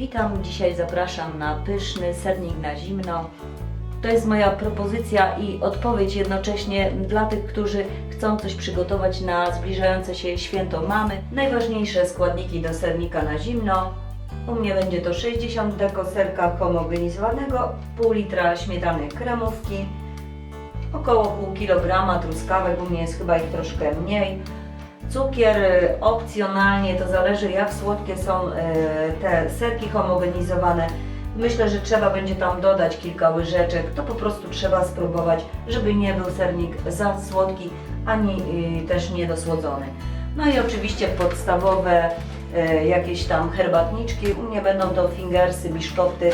Witam, dzisiaj zapraszam na pyszny sernik na zimno. To jest moja propozycja i odpowiedź jednocześnie dla tych, którzy chcą coś przygotować na zbliżające się święto mamy. Najważniejsze składniki do sernika na zimno. U mnie będzie to 60 deko serka homogenizowanego, pół litra śmietany kremówki, około pół kilograma truskawek, u mnie jest chyba ich troszkę mniej. Cukier y, opcjonalnie, to zależy jak słodkie są y, te serki homogenizowane. Myślę, że trzeba będzie tam dodać kilka łyżeczek, to po prostu trzeba spróbować, żeby nie był sernik za słodki, ani y, też niedosłodzony. No i oczywiście podstawowe jakieś tam herbatniczki, u mnie będą to fingersy, biszkopty,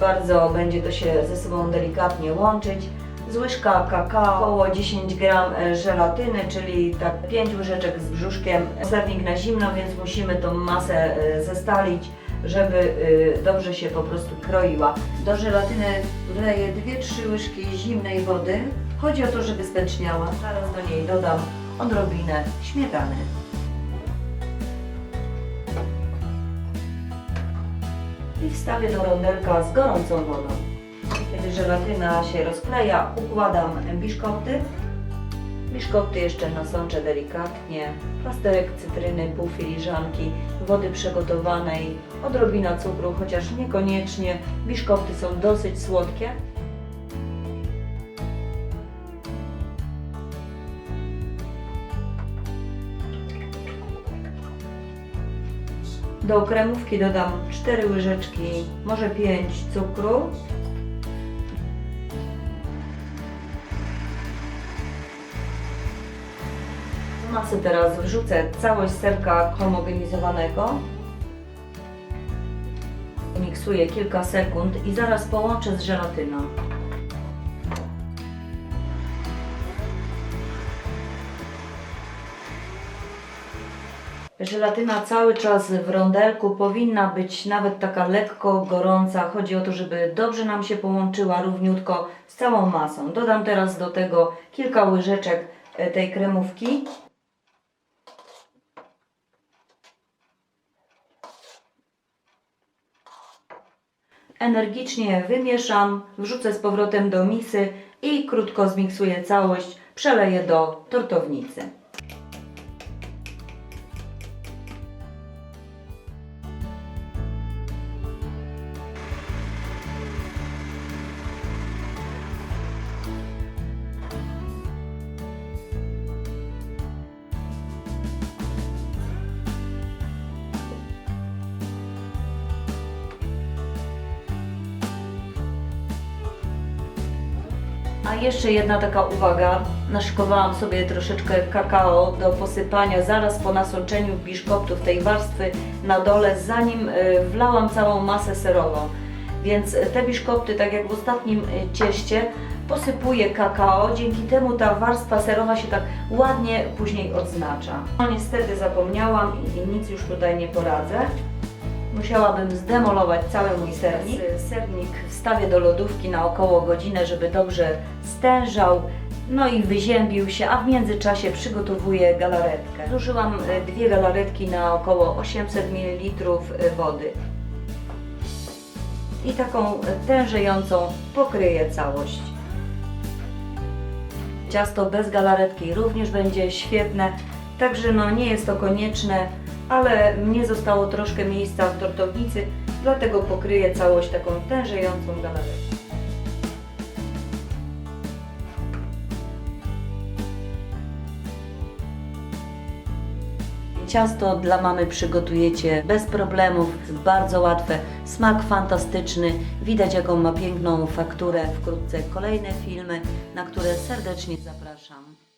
bardzo będzie to się ze sobą delikatnie łączyć z łyżka kakao, około 10 gram e, żelatyny, czyli tak 5 łyżeczek z brzuszkiem. Sernik na zimno, więc musimy tą masę e, zestalić, żeby e, dobrze się po prostu kroiła. Do żelatyny wleję 2-3 łyżki zimnej wody. Chodzi o to, żeby spęczniała. Zaraz do niej dodam odrobinę śmietany. I wstawię do rondelka z gorącą wodą. Kiedy żelatyna się rozkleja, układam biszkopty. Biszkopty jeszcze nasączę delikatnie. Plasterek cytryny, pół filiżanki, wody przygotowanej, odrobina cukru, chociaż niekoniecznie. Biszkopty są dosyć słodkie. Do kremówki dodam 4 łyżeczki, może 5 cukru. Masę teraz wrzucę całość serka homogenizowanego. Miksuję kilka sekund i zaraz połączę z żelatyną. Żelatyna cały czas w rondelku powinna być nawet taka lekko gorąca. Chodzi o to, żeby dobrze nam się połączyła równiutko z całą masą. Dodam teraz do tego kilka łyżeczek e, tej kremówki. Energicznie wymieszam, wrzucę z powrotem do misy i krótko zmiksuję całość, przeleję do tortownicy. A jeszcze jedna taka uwaga. Naszykowałam sobie troszeczkę kakao do posypania zaraz po nasączeniu biszkoptów tej warstwy na dole, zanim y, wlałam całą masę serową. Więc te biszkopty, tak jak w ostatnim y, cieście, posypuję kakao. Dzięki temu ta warstwa serowa się tak ładnie później odznacza. No niestety zapomniałam i nic już tutaj nie poradzę. Musiałabym zdemolować cały mój sernik. Sernik wstawię do lodówki na około godzinę, żeby dobrze stężał, no i wyziębił się, a w międzyczasie przygotowuję galaretkę. Zużyłam e, dwie galaretki na około 800 ml wody. I taką e, tężejącą pokryję całość. Ciasto bez galaretki również będzie świetne, także no nie jest to konieczne, ale mnie zostało troszkę miejsca w tortownicy, dlatego pokryję całość taką tężejącą galaretką. Ciasto dla mamy przygotujecie bez problemów, bardzo łatwe, smak fantastyczny, widać jaką ma piękną fakturę. Wkrótce kolejne filmy, na które serdecznie zapraszam.